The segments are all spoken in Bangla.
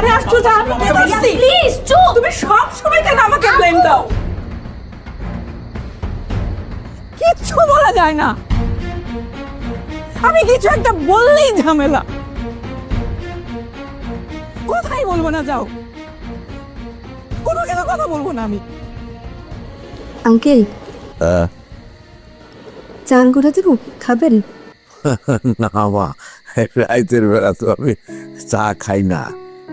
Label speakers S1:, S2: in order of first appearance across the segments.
S1: আরে আশ্চর্য আমি কি করছি
S2: প্লিজ চুপ।
S1: তুমি সব সময় কেন আমাকে ব্লেম দাও? কিচ্ছু বলা যায় না। আমি কিছু একটা বললেই ঝামেলা। কোথায় বলব না যাও। কোনো কিছু কথা বলব না আমি।
S3: আঙ্কেল। চান করে দেবো খাবেন?
S4: না মা রাইতের বেলা তো আমি চা খাই না।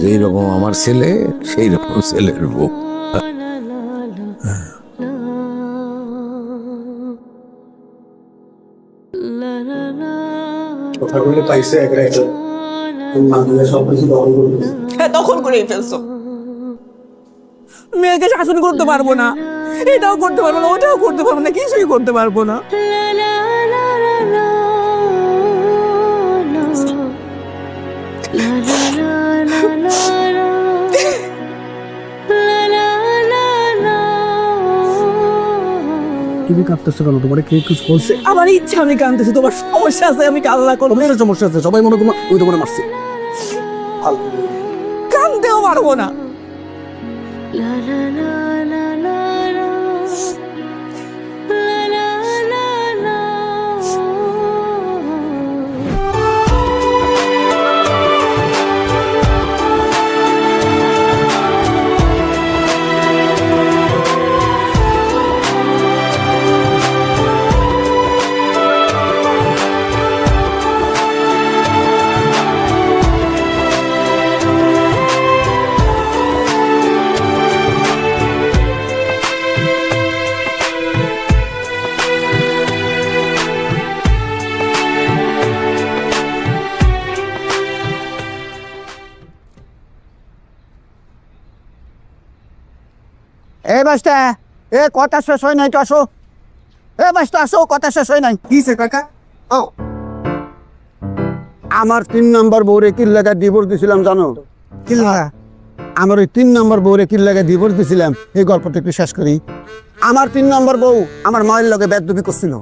S4: যেই রকম আমার ছেলে সেই রকম ছেলের বউ।
S5: কথাগুলো পাইছে এক।
S1: হ্যাঁ করেই ফেলছো। মেয়েকে শাসন করতে পারব না। এটাও করতে পারব না ওটাও করতে পারব না কিছুই করতে পারব না।
S5: তুমি কাঁদতেছো কেন? তোমার কে কিছু বলছে?
S1: আমার ইচ্ছা আমি কাঁদতেছি। তোমার সমস্যা আছে আমি কান্না করব।
S5: তোমার সমস্যা আছে সবাই মনে করো ওই তোমার মারছে।
S1: কানতেও পারব না।
S6: এ বাস্তা? এ কথা শেষ হয় নাই তো আসো। এ বাস্তা আসো কথা শেষ হয় নাই।
S5: কিছে কাকা? ও।
S6: আমার তিন নম্বর বউরে কি লাগা ডিভোর্স দিছিলাম জানো? কি লাগা? আমার ওই তিন নম্বর বউরে কি লাগা ডিভোর্স দিছিলাম এই গল্পটা একটু শেষ করি। আমার তিন নম্বর বউ আমার মায়ের লগে বেদবি করছিল।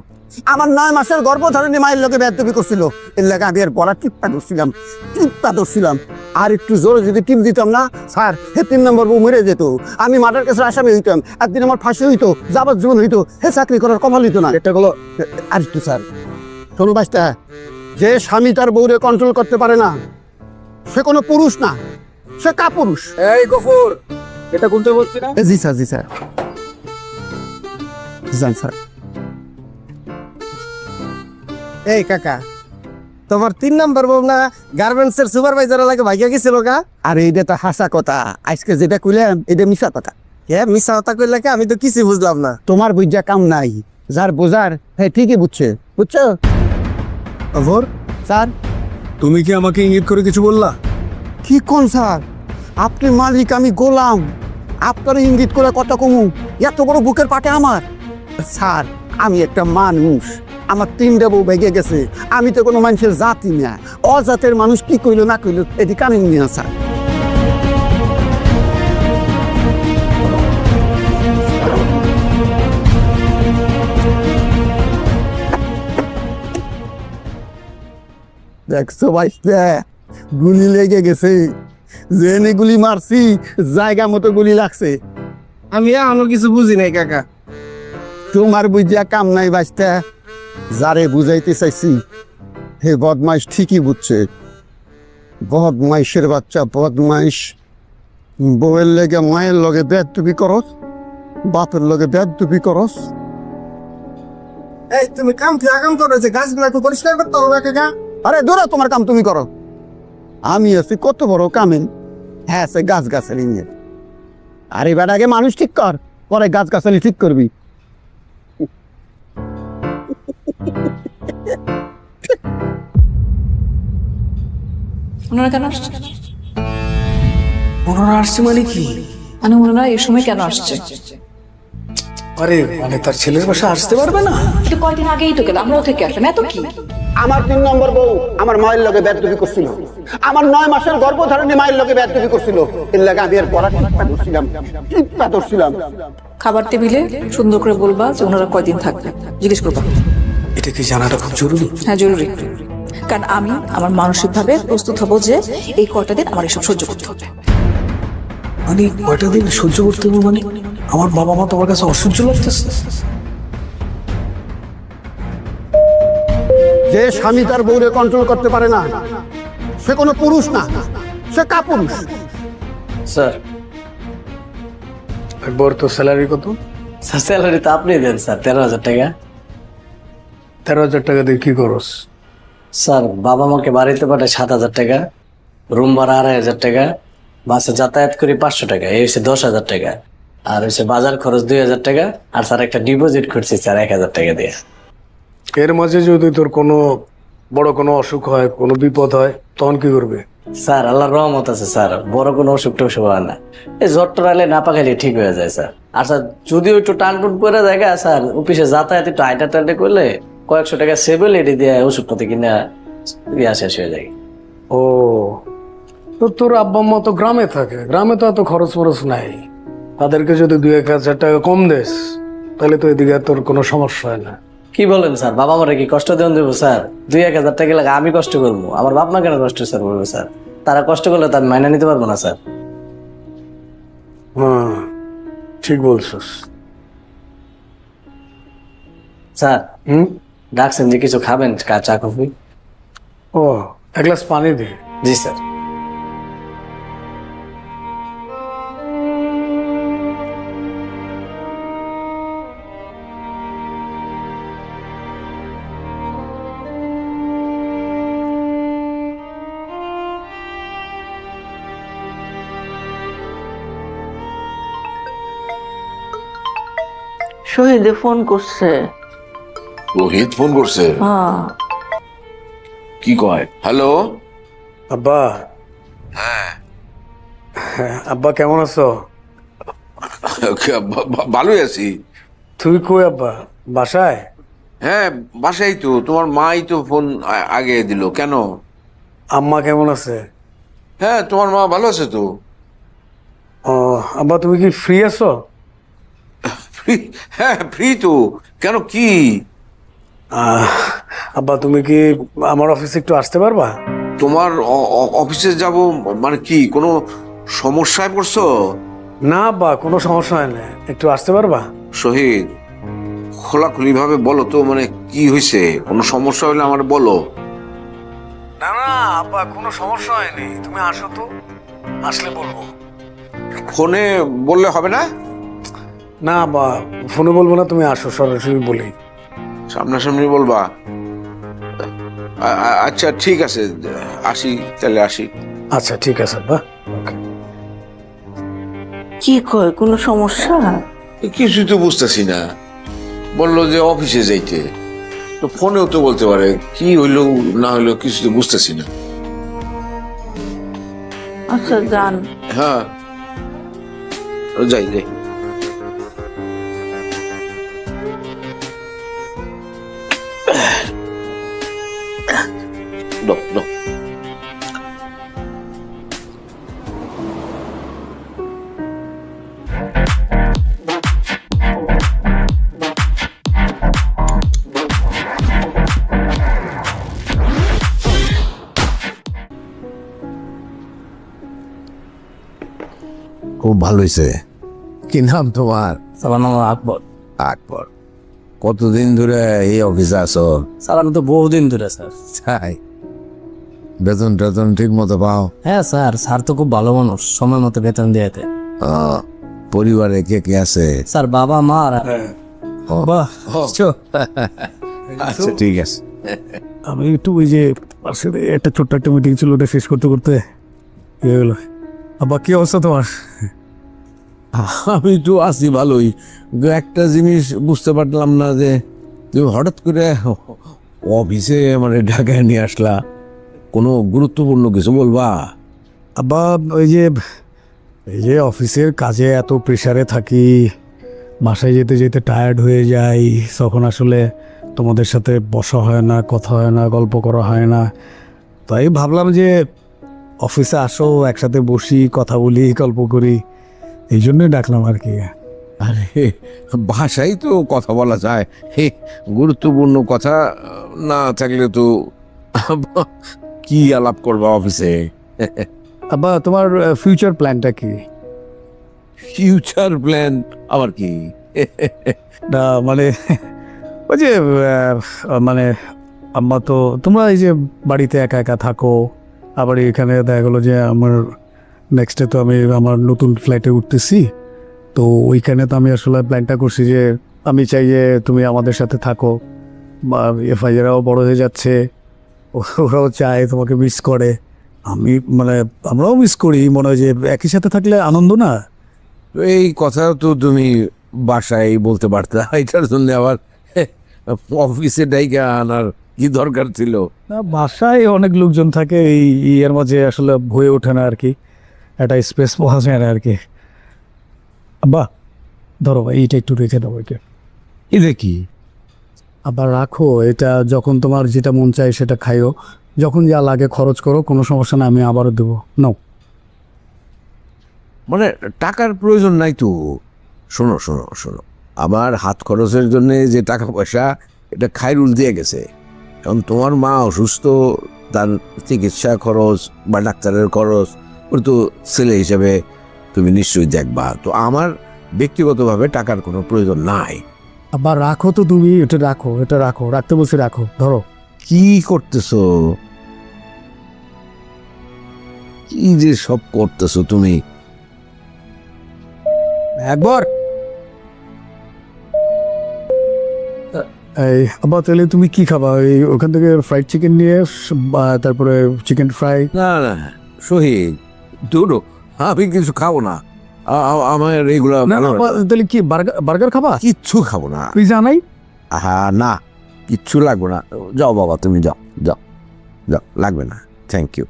S6: আমার নয় মাসের গর্ভধারণী মায়ের লগে বেদবি করছিল। এর লাগে আমি আর বড়া টিপটা ধরছিলাম টিপটা ধরছিলাম। আর একটু জোরে যদি টিপ দিতাম না স্যার হে তিন নম্বর বউ মরে যেত। আমি মার্ডার কেসের আসামি হইতাম একদিন আমার ফাঁসি হইতো যাবার জীবন হইতো হে চাকরি করার কমাল হইতো না। এটা হলো আর একটু স্যার শোনো বাস্তা যে স্বামী তার বউরে কন্ট্রোল করতে পারে না সে কোনো পুরুষ না সে কাপুরুষ।
S5: এই গফুর এটা গুনতে বলছি না?
S6: জি স্যার জি স্যার। যান স্যার।
S5: এই কাকা তোমার তিন নাম্বার বউ না গার্মেন্টস এর সুপারভাইজার লাগে ভাইয়া গেছিল গা?
S6: আর এইটা তো হাসা কথা। আজকে যেটা কইলাম এটা মিশা কথা।
S5: কে মিশা কথা কইলে কি? আমি তো কিছু বুঝলাম না।
S6: তোমার বুঝা কাম নাই। যার বোঝার হ্যাঁ ঠিকই বুঝছে। বুঝছ?
S5: গফুর
S6: স্যার?
S5: তুমি কি আমাকে ইঙ্গিত করে কিছু বললা?
S6: কি কোন স্যার? আপনি মালিক আমি গোলাম। আপনার ইঙ্গিত করে কথা কমু। এত বড় বুকের পাটে আমার। স্যার আমি একটা মানুষ। আমার তিনটা বউ ভেঙে গেছে। আমি তো কোনো মানুষের জাতি না। অজাতের মানুষ কি কইলো না কইলো, এটি কানে নিয়ে স্যার দেখছ ভাই গুলি লেগে গেছে। জেনে গুলি মারছি, জায়গা মতো গুলি লাগছে।
S5: আমি এখনও কিছু বুঝি নাই, কাকা।
S6: তোমার বুঝিয়া কাম নাই বাঁচতে যারে বুঝাইতে চাইছি হে বদমাইশ ঠিকই বুঝছে। বদমাইশের বাচ্চা বদমাইশ। বউয়ের লেগে মায়ের লগে বেদ টুপি করস বাপের লগে বেদ টুপি করস।
S5: এই তুমি কাম কি আগাম করো? যে গাছগুলো একটু পরিষ্কার করতে হবে কাকা
S6: আরে দূরা তোমার কাম তুমি করো। আমি আছি কত বড় কামেন হ্যাঁ সে গাছ গাছালি নিয়ে। আরে আগে মানুষ ঠিক কর পরে গাছ গাছালি ঠিক করবি।
S1: ওনারা কেন আসছে?
S5: ওনারা আসছে মানে কি?
S7: মানে ওনারা এই সময় কেন আসছে?
S8: আরে মানে তার ছেলের বাসা আসতে পারবে না?
S7: কিন্তু কয়দিন আগেই তো গেল আমরাও থেকে আসলাম এত কি?
S6: আমার তিন নম্বর বউ আমার মায়ের লগে বেদবি করছিল। আমার নয় মাসের গর্ভধারণে মায়ের লগে বেদবি করছিল। এর লাগে আমি আর পড়া টিপা ধরছিলাম টিপা ধরছিলাম
S7: খাবার টেবিলে সুন্দর করে বলবা যে ওনারা কয়দিন থাকবে জিজ্ঞেস করবা।
S8: এটা কি জানাটা খুব জরুরি?
S7: হ্যাঁ জরুরি। কারণ আমি আমার মানসিকভাবে প্রস্তুত হব যে এই কয়টা দিন আমার এসব সহ্য করতে হবে।
S8: মানে কয়টা দিন সহ্য করতে হবে মানে আমার বাবা মা তোমার কাছে অসহ্য লাগতেছে?
S6: যে স্বামী তার বউরে কন্ট্রোল করতে পারে না সে কোনো পুরুষ না সে কাপুরুষ।
S9: স্যার।
S8: একবার তো স্যালারি কত?
S9: স্যার স্যালারি তো আপনি দেন স্যার তেরো হাজার টাকা।
S8: তেরো হাজার টাকা দিয়ে কি করস?
S9: স্যার বাবা মাকে বাড়িতে পাঠায় সাত হাজার টাকা রুম ভাড়া আড়াই হাজার টাকা বাসে যাতায়াত করি পাঁচশো টাকা এই হচ্ছে দশ হাজার টাকা। আর হচ্ছে বাজার খরচ দুই হাজার টাকা আর স্যার একটা ডিপোজিট করছি স্যার এক হাজার টাকা দিয়ে।
S8: এর মাঝে যদি তোর কোনো বড় কোনো অসুখ হয় কোনো বিপদ হয় তখন কি করবে?
S9: স্যার আল্লাহর রহমত আছে স্যার বড় কোনো অসুখ টসুখ হয় না। এই জ্বর টর আলে না পাকাইলে ঠিক হয়ে যায় স্যার। আর স্যার যদিও একটু টান টুন করে দেখা স্যার অফিসে যাতায়াত একটু আইটা টাইটা করলে কয়েকশো টাকা সেভেল এটি দিয়ে ওষুধপাতি কিনা ইয়া শেষ হয়ে যায়।
S8: ও তো তোর আব্বা আম্মা তো গ্রামে থাকে গ্রামে তো এত খরচ ফরচ নাই। তাদেরকে যদি দুই এক হাজার টাকা কম দেস তাহলে তো এদিকে তোর কোনো সমস্যা হয় না।
S9: কি বলেন স্যার? বাবা মারা কি কষ্ট দেন দেবো স্যার? দুই এক হাজার টাকা লাগে আমি কষ্ট করব। আমার বাপ মা কেন কষ্ট স্যার বলব স্যার? তারা কষ্ট করলে তার মাইনা নিতে পারব না স্যার।
S8: হ্যাঁ ঠিক বলছিস।
S9: স্যার
S8: হুম?
S9: ডাকছেন যে কিছু খাবেন? চা- চা কফি?
S8: ও এক গ্লাস পানি দে।
S9: জি স্যার।
S10: শহীদে ফোন করছে।
S11: রোহিত ফোন করছে।
S10: হ্যাঁ।
S11: কি কয়? হ্যালো?
S8: আব্বা। হ্যাঁ। আব্বা কেমন আছো?
S11: ভালোই আছি।
S8: তুই কই আব্বা? বাসায়?
S11: হ্যাঁ বাসাই তো। তোমার মাই তো ফোন আগে দিল। কেন?
S8: আম্মা কেমন আছে?
S11: হ্যাঁ তোমার মা ভালো আছে তো?
S8: ও আব্বা তুমি কি ফ্রি আছো?
S11: ফ্রি হ্যাঁ ফ্রি তো। কেন কি?
S8: আব্বা তুমি কি আমার অফিসে একটু আসতে পারবা?
S11: তোমার অফিসে যাব মানে কি কোনো সমস্যায় পড়ছো?
S8: না আব্বা কোনো সমস্যা হয় না। একটু আসতে পারবা?
S11: শহীদ খোলাখুলি ভাবে বলো তো মানে কি হয়েছে? কোনো সমস্যা হলে আমার বলো।
S8: না না আব্বা কোনো সমস্যা হয়নি। তুমি আসো তো আসলে বলব।
S11: ফোনে বললে হবে না?
S8: না আব্বা ফোনে বলব না তুমি আসো সরাসরি বলি।
S11: সামনাসামনি বলবা? আচ্ছা ঠিক আছে আসি তাহলে আসি।
S8: আচ্ছা ঠিক আছে ওকে।
S10: কি কয় কোনো সমস্যা?
S11: কিছুই তো বুঝতেছি না। বলল যে অফিসে যাইতে। তো ফোনেও তো বলতে পারে কি হইল না হইল কিছু তো বুঝতেছি না।
S10: আচ্ছা যান।
S11: হ্যাঁ। যাই যাই। দাও, দাও।
S4: খুব ভালো হয়েছে কি নাম তোমার?
S9: স্যার নাম আকবর।
S4: আকবর। কতদিন ধরে এই অফিসে আছো?
S9: স্যার আমি তো বহুদিন ধরে স্যার।
S4: তাই? বেতন টেতন ঠিক মতো পাও?
S9: হ্যাঁ স্যার স্যার তো খুব ভালো মানুষ সময় মতো বেতন দিয়েতে
S4: পরিবারে কে কে আছে?
S9: স্যার বাবা মা আর
S4: ও, আচ্ছা ঠিক আছে।
S8: আমি একটু ওই যে পাশে একটা ছোট্ট একটা মিটিং ছিল ওটা শেষ করতে করতে ইয়ে হলো আব্বা কি অবস্থা তোমার?
S4: আমি তো আছি ভালোই। একটা জিনিস বুঝতে পারলাম না যে তুমি হঠাৎ করে অফিসে মানে ঢাকায় নিয়ে আসলা। কোনো গুরুত্বপূর্ণ কিছু বলবা?
S8: আব্বা ওই যে এই যে অফিসের কাজে এত প্রেশারে থাকি বাসায় যেতে যেতে টায়ার্ড হয়ে যাই তখন আসলে তোমাদের সাথে বসা হয় না কথা হয় না গল্প করা হয় না। তাই ভাবলাম যে অফিসে আসো একসাথে বসি কথা বলি গল্প করি এই জন্যই ডাকলাম আর কি।
S4: আরে ভাষাই তো কথা বলা যায়। হে গুরুত্বপূর্ণ কথা না থাকলে তো কি আলাপ করবা অফিসে?
S8: আব্বা তোমার ফিউচার প্ল্যানটা কি?
S4: ফিউচার প্ল্যান আবার কি?
S8: না মানে ওই যে মানে আম্মা তো তোমরা এই যে বাড়িতে একা একা থাকো আবার এখানে দেখা গেলো যে আমার নেক্সটে তো আমি আমার নতুন ফ্ল্যাটে উঠতেছি তো ওইখানে তো আমি আসলে প্ল্যানটা করছি যে আমি চাই যে তুমি আমাদের সাথে থাকো বা এফআইআরাও বড় হয়ে যাচ্ছে ওরাও চায় তোমাকে মিস করে। আমি মানে আমরাও মিস করি মনে হয় যে একই সাথে থাকলে আনন্দ না?
S4: এই কথা তো তুমি বাসায় বলতে পারতে এটার জন্য আবার অফিসে ডাইকে আনার কি দরকার ছিল?
S8: না বাসায় অনেক লোকজন থাকে এই ইয়ের মাঝে আসলে হয়ে ওঠে না আর কি। একটা স্পেস পাওয়া যায় না আর কি। আব্বা ধরো ভাই, এইটা একটু রেখে দাও ওইকে
S4: এটা কি
S8: আবার রাখো, এটা যখন তোমার যেটা মন চায় সেটা খাইও। যখন যা লাগে খরচ করো, কোনো সমস্যা না আমি আবারও দেবো। নাও।
S4: মানে টাকার প্রয়োজন নাই তো। শোনো শোনো শোনো। আমার হাত খরচের জন্য যে টাকা পয়সা, এটা খাইরুল দিয়ে গেছে। এখন তোমার মা অসুস্থ, তার চিকিৎসা খরচ বা ডাক্তারের খরচ, ওর তো ছেলে হিসেবে তুমি নিশ্চয়ই দেখবা। তো আমার ব্যক্তিগতভাবে টাকার কোনো প্রয়োজন নাই।
S8: আবার রাখো তো তুমি এটা রাখো এটা রাখো রাখতে বলছি রাখো ধরো।
S4: কি করতেছো? কি যে সব করতেছো তুমি?
S1: একবার।
S8: এই আবার তাহলে তুমি কি খাবা? এই ওখান থেকে ফ্রাইড চিকেন নিয়ে তারপরে চিকেন ফ্রাই
S4: না না শহীদ দুটো আমি কিছু খাব না। আমার
S8: আবার তাহলে কি বার্গার খাবা?
S4: কিচ্ছু খাব না।
S8: পিজা নাই?
S4: আহা না কিচ্ছু লাগবে না। যাও বাবা তুমি যাও যাও যাও লাগবে না। থ্যাংক ইউ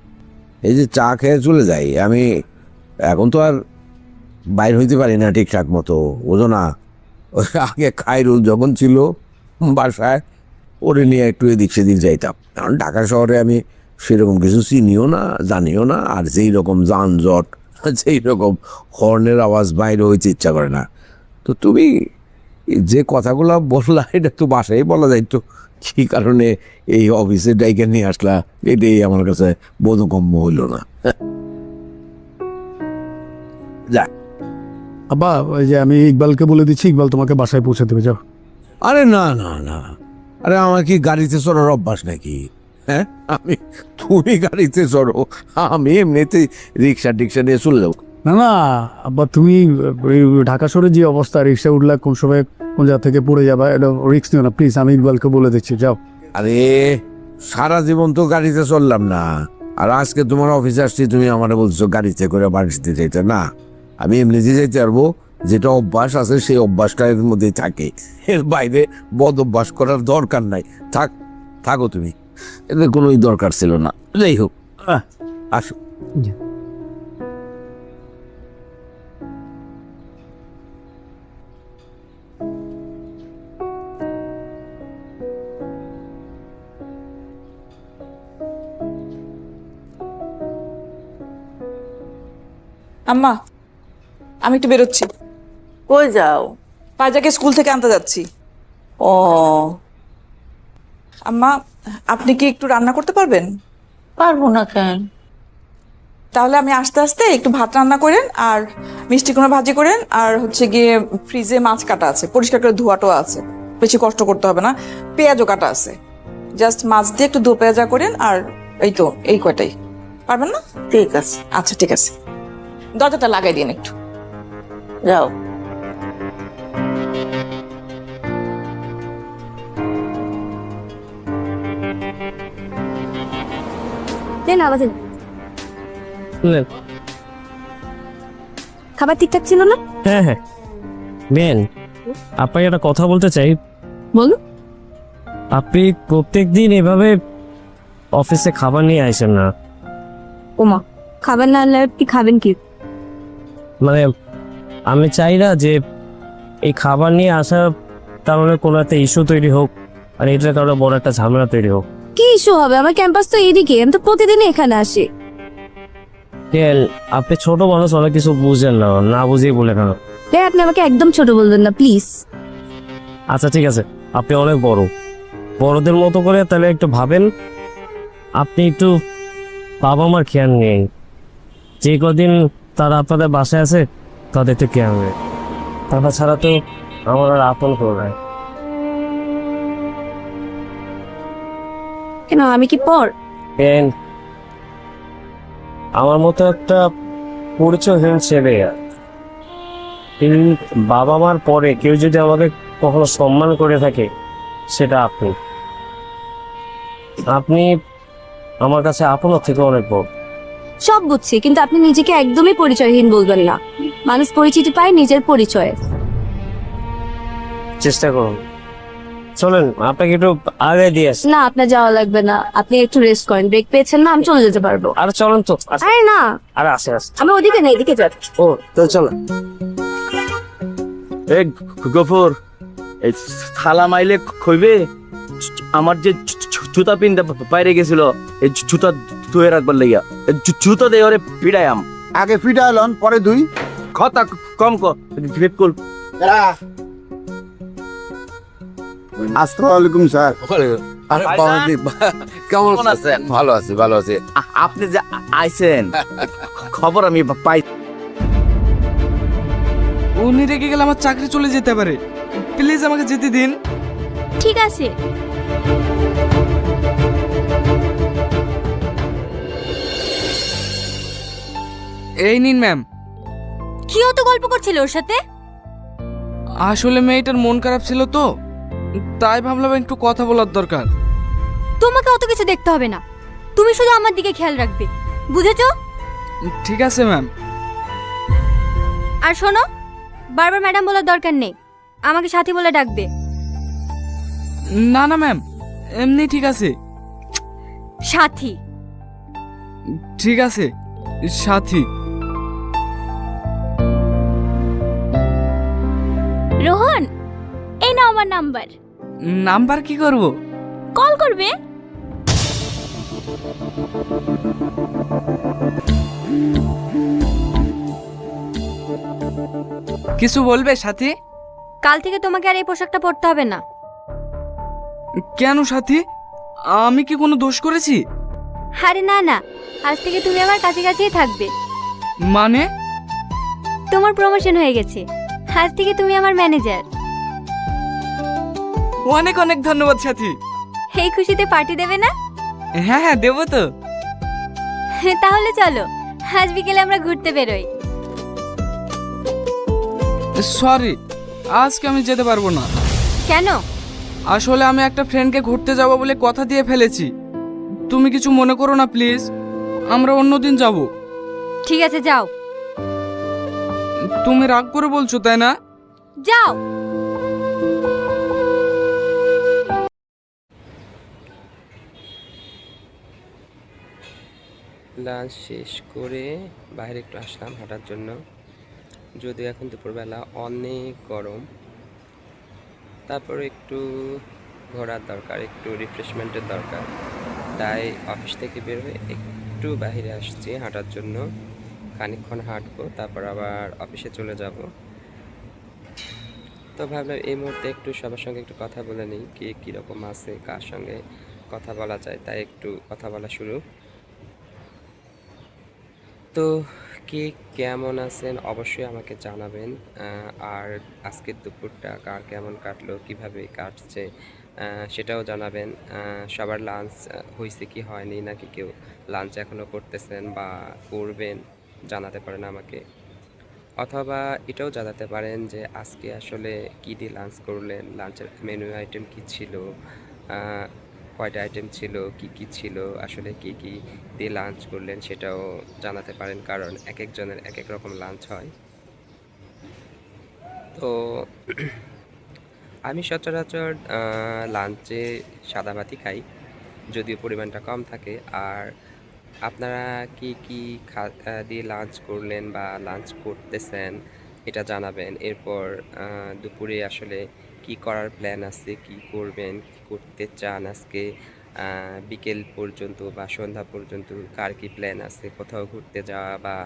S4: এই যে চা খেয়ে চলে যাই আমি এখন তো আর বাইর হইতে পারি না ঠিকঠাক মতো বোঝো না। আগে খাইরুল যখন ছিল বাসায় ওরে নিয়ে একটু এদিক সেদিক যাইতাম। কারণ ঢাকা শহরে আমি সেরকম কিছু চিনিও না জানিও না আর যেই রকম যানজট যেই রকম হর্নের আওয়াজ বাইরে হইতে ইচ্ছা করে না। তো তুমি যে কথাগুলো বললা এটা তো বাসায় বলা যাইতো কি কারণে এই অফিসে ডাইকে নিয়ে আসলা? এটাই আমার কাছে বোধগম্য হইল না। যাক।
S8: আব্বা ওই যে আমি ইকবালকে বলে দিচ্ছি ইকবাল তোমাকে বাসায় পৌঁছে দেবে যাও।
S4: আরে না না না। আরে আমার কি গাড়িতে চড়ার অভ্যাস নাকি? হ্যাঁ? আমি তুমি গাড়িতে চড়ো আমি এমনিতে রিক্সা টিক্সা নিয়ে চললেও
S8: না না আব্বা তুমি ওই ঢাকা শহরে যে অবস্থা রিক্সা উঠলে কোন সময় কোন জায়গা থেকে পড়ে যাবা এটা রিক্স নিও না প্লিজ আমি ইকবালকে বলে দিচ্ছি যাও।
S4: আরে সারা জীবন তো গাড়িতে চললাম না আর আজকে তোমার অফিসে আসছি তুমি আমার বলছো গাড়িতে করে বাড়িতে যেতে না? আমি এমনিতে যেতে পারব যেটা অভ্যাস আছে সেই অভ্যাসটা এর মধ্যেই থাকে। এর বাইরে বদ অভ্যাস করার দরকার নাই। থাক থাকো তুমি। এদের কোনোই দরকার ছিল না। যাই হোক আহ, আসো।
S7: আম্মা আমি একটু বেরোচ্ছি।
S10: কই যাও?
S7: পাজাকে স্কুল থেকে আনতে যাচ্ছি।
S10: ও।
S7: আম্মা আপনি কি একটু রান্না করতে পারবেন?
S10: পারব না কেন?
S7: তাহলে আমি আস্তে আস্তে একটু ভাত রান্না করেন আর মিষ্টি কোনো ভাজি করেন আর হচ্ছে গিয়ে ফ্রিজে মাছ কাটা আছে পরিষ্কার করে ধোয়াটো আছে। বেশি কষ্ট করতে হবে না পেঁয়াজও কাটা আছে। জাস্ট মাছ দিয়ে একটু দো পেঁয়াজা করেন আর এই তো এই কয়টাই। পারবেন না?
S10: ঠিক আছে।
S7: আচ্ছা ঠিক আছে। দরজাটা লাগাই দিন একটু।
S10: যাও।
S12: দেন আওয়াজ খাবার ঠিকঠাক ছিল না?
S13: হ্যাঁ হ্যাঁ। বেন আপনাকে একটা কথা বলতে চাই।
S12: বলুন।
S13: আপনি প্রত্যেক দিন এভাবে অফিসে খাবার নিয়ে আসেন না।
S12: ওমা খাবার না আনলে কি খাবেন কি?
S13: মানে আমি চাই না যে এই খাবার নিয়ে আসার কারণে কোনো একটা ইস্যু তৈরি হোক আর এটার কারণে বড় একটা ঝামেলা তৈরি হোক।
S12: কি ইস্যু হবে? আমার ক্যাম্পাস তো এদিকে আমি তো প্রতিদিনই এখানে আসি।
S13: কেন আপনি ছোট মানুষ অনেক কিছু বুঝেন না। না বুঝেই বলে কেন?
S12: হ্যাঁ আপনি আমাকে একদম ছোট বলবেন না প্লিজ
S13: আচ্ছা ঠিক আছে। আপনি অনেক বড়। বড়দের মতো করে তাহলে একটু ভাবেন। আপনি একটু বাবা মার খেয়াল নেই যে কদিন তারা আপনাদের বাসায় আছে তাদের একটু খেয়াল নেই তারা ছাড়া তো আমার আর আপন করে
S12: কেন আমি কি পর?
S13: কেন? আমার মতো একটা পরিচয়হীন ছেলে বাবা মার পরে কেউ যদি আমাকে কখনো সম্মান করে থাকে সেটা আপনি। আপনি আমার কাছে আপনার থেকে অনেক বড়।
S12: সব বুঝছি কিন্তু আপনি নিজেকে একদমই পরিচয়হীন বলবেন না। মানুষ পরিচিতি পায় নিজের পরিচয়ে।
S13: চেষ্টা করুন। চলেন আপনাকে একটু আগে দিয়ে আসি।
S12: না আপনার যাওয়া লাগবে না। আপনি একটু রেস্ট করেন ব্রেক পেয়েছেন না আমি চলে যেতে পারব।
S13: আর চলেন তো।
S12: আরে না।
S13: আরে আসে আসে।
S12: আমি ওদিকে না এদিকে যাচ্ছি
S13: ও তো চলেন
S5: এ গফর এই থালা মাইলে খইবে? আমার যে জু- জু- জুতা পিনতে বাইরে গেছিল এই জু- জুতা ধুয়ে রাখবার লাগিয়া। এই জু- জুতা দিয়ে ওরে পিড়ায়াম
S6: আগে ফিটা এলন পরে দুই
S5: কথা কম কর। ক বিপুল
S6: আসসালামু আলাইকুম স্যার।
S4: আরে। বাবাজি, কেমন আছেন? ভালো আছি ভালো আছি।
S5: আপনি যে আইছেন খবর আমি পাই
S14: উনি রেগে গেলে আমার চাকরি চলে যেতে পারে। প্লিজ আমাকে যেতে দিন।
S12: ঠিক আছে।
S14: এই নিন ম্যাম।
S12: কি অত গল্প করছিল ওর সাথে?
S14: আসলে মেয়েটার মন খারাপ ছিল তো। তাই ভাবলাম একটু কথা বলার দরকার।
S12: তোমাকে অত কিছু দেখতে হবে না। তুমি শুধু আমার দিকে খেয়াল রাখবে। বুঝেছ?
S14: ঠিক আছে ম্যাম।
S12: আর শোনো বারবার ম্যাডাম বলার দরকার নেই। আমাকে সাথী বলে ডাকবে।
S14: না না ম্যাম। এমনি ঠিক আছে।
S12: সাথী।
S14: ঠিক আছে সাথী।
S12: রোহন এই নাও আমার নাম্বার।
S14: নাম্বার কি করব?
S12: কল করবে?
S14: কিছু বলবে সাথী?
S12: কাল থেকে তোমাকে আর এই পোশাকটা পরতে হবে না।
S14: কেন সাথী? আমি কি কোনো দোষ করেছি?
S12: আরে না না। আজ থেকে তুমি আমার কাছে কাছেই থাকবে।
S14: মানে?
S12: তোমার প্রমোশন হয়ে গেছে। আজ থেকে তুমি আমার ম্যানেজার
S14: অনেক অনেক ধন্যবাদ সাথী।
S12: এই খুশিতে পার্টি দেবে না?
S14: হ্যাঁ হ্যাঁ দেবো তো।
S12: তাহলে চলো আজ বিকেলে আমরা ঘুরতে বেরোই।
S14: সরি আজকে আমি যেতে পারব না।
S12: কেন?
S14: আসলে আমি একটা ফ্রেন্ডকে ঘুরতে যাব বলে কথা দিয়ে ফেলেছি। তুমি কিছু মনে করো না প্লিজ আমরা অন্যদিন যাব।
S12: ঠিক আছে যাও।
S14: তুমি রাগ করে বলছো তাই না?
S12: যাও।
S15: লাঞ্চ শেষ করে বাইরে একটু আসলাম হাঁটার জন্য। যদিও এখন দুপুরবেলা অনেক গরম। তারপর একটু ঘোরার দরকার, একটু রিফ্রেশমেন্টের দরকার। তাই অফিস থেকে বের হয়ে একটু বাইরে আসছি হাঁটার জন্য। খানিকক্ষণ হাঁটবো, তারপর আবার অফিসে চলে যাব। তো ভাবলাম এই মুহূর্তে একটু সবার সঙ্গে একটু কথা বলে নিই, কে কীরকম আছে, কার সঙ্গে কথা বলা যায়, তাই একটু কথা বলা শুরু। তো কে কেমন আছেন অবশ্যই আমাকে জানাবেন আর আজকের দুপুরটা কার কেমন কাটলো, কীভাবে কাটছে সেটাও জানাবেন। সবার লাঞ্চ হয়েছে কি হয়নি, নাকি কেউ লাঞ্চ এখনও করতেছেন বা করবেন, জানাতে পারেন আমাকে। অথবা এটাও জানাতে পারেন যে আজকে আসলে কী দিয়ে লাঞ্চ করলেন লাঞ্চের মেনু আইটেম কী ছিল কয়টা আইটেম ছিল, কি কি ছিল, আসলে কি কি দিয়ে লাঞ্চ করলেন সেটাও জানাতে পারেন, কারণ এক একজনের এক এক রকম লাঞ্চ হয়। তো আমি সচরাচর লাঞ্চে সাদা ভাতই খাই, যদিও পরিমাণটা কম থাকে। আর আপনারা কি কি দিয়ে লাঞ্চ করলেন বা লাঞ্চ করতেছেন এটা জানাবেন। এরপর দুপুরে আসলে কি করার প্ল্যান আছে, কি করবেন করতে চান আজকে বিকেল পর্যন্ত বা সন্ধ্যা পর্যন্ত কার কি প্ল্যান আছে? কোথাও ঘুরতে যাওয়া বা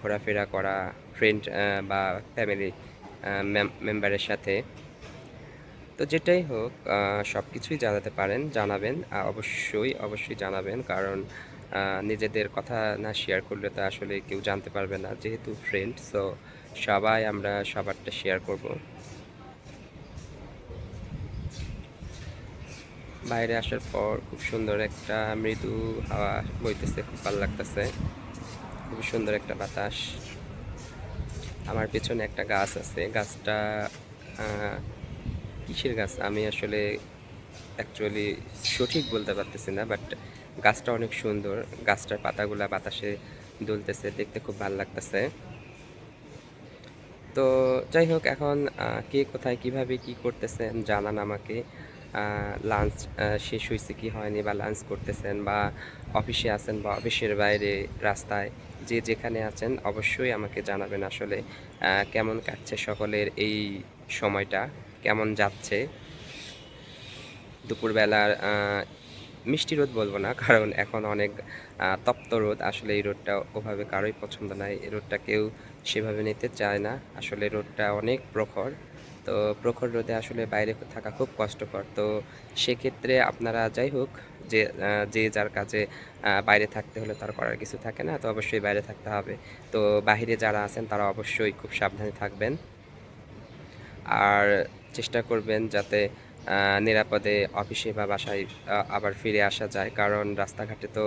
S15: ঘোরাফেরা করা ফ্রেন্ড বা ফ্যামিলি মেম্বারের সাথে। তো যেটাই হোক সব কিছুই জানাতে পারেন, জানাবেন। অবশ্যই অবশ্যই জানাবেন কারণ নিজেদের কথা না শেয়ার করলে তো আসলে কেউ জানতে পারবে না, যেহেতু ফ্রেন্ড সো সবাই আমরা সবারটা শেয়ার করব। বাইরে আসার পর খুব সুন্দর একটা মৃদু হাওয়া বইতেছে, খুব ভালো লাগতেছে। খুব সুন্দর একটা বাতাস। আমার পেছনে একটা গাছ আছে। গাছটা কিসের গাছ? আমি আসলে অ্যাকচুয়ালি সঠিক বলতে পারতেছি না বাট গাছটা অনেক সুন্দর। গাছটার পাতাগুলা বাতাসে দুলতেছে, দেখতে খুব ভালো লাগতেছে। তো যাই হোক, এখন কে কোথায়, কীভাবে, কি করতেছেন জানান আমাকে। লাঞ্চ শেষ হয়েছে কি হয়নি বা লাঞ্চ করতেছেন বা অফিসে আছেন বা অফিসের বাইরে রাস্তায়, যে যেখানে আছেন অবশ্যই আমাকে জানাবেন আসলে কেমন কাটছে সকলের এই সময়টা, কেমন যাচ্ছে। দুপুরবেলার মিষ্টি রোদ বলব না, কারণ এখন অনেক তপ্ত রোদ, আসলে এই রোদটা ওভাবে কারোই পছন্দ নয় এই রোদটা কেউ সেভাবে নিতে চায় না। আসলে রোদটা অনেক প্রখর। তো প্রখর রোদে আসলে বাইরে থাকা খুব কষ্টকর। তো সেক্ষেত্রে আপনারা যাই হোক, যে যে যার কাজে বাইরে থাকতে হলে তার করার কিছু থাকে না, তো অবশ্যই বাইরে থাকতে হবে। তো বাইরে যারা আছেন তারা অবশ্যই খুব সাবধানে থাকবেন। আর চেষ্টা করবেন যাতে নিরাপদে অফিসে বা বাসায় আবার ফিরে আসা যায়। কারণ রাস্তাঘাটে তো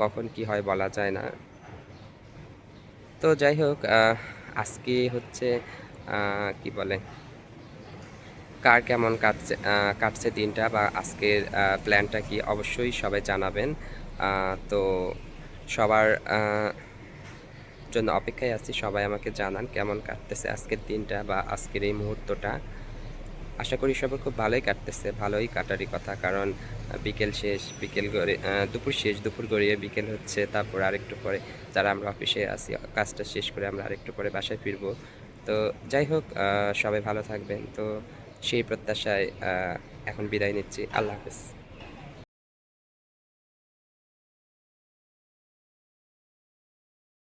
S15: কখন কি হয় বলা যায় না। তো যাই হোক আজকে হচ্ছে কি বলে? কার কেমন কাটছে কাটছে দিনটা বা আজকের প্ল্যানটা কি অবশ্যই সবাই জানাবেন। তো সবার জন্য অপেক্ষায় আছি, সবাই আমাকে জানান কেমন কাটতেছে আজকের দিনটা বা আজকের এই মুহূর্তটা। আশা করি সবার খুব ভালোই কাটতেছে, ভালোই কাটারই কথা, কারণ বিকেল শেষ, বিকেল গড়ে দুপুর শেষ, দুপুর গড়িয়ে বিকেল হচ্ছে, তারপর আরেকটু পরে যারা আমরা অফিসে আছি, কাজটা শেষ করে আমরা আরেকটু পরে বাসায় ফিরবো। তো যাই হোক সবাই ভালো থাকবেন। তো সেই প্রত্যাশায় এখন বিদায় নিচ্ছি। আল্লাহ হাফেজ।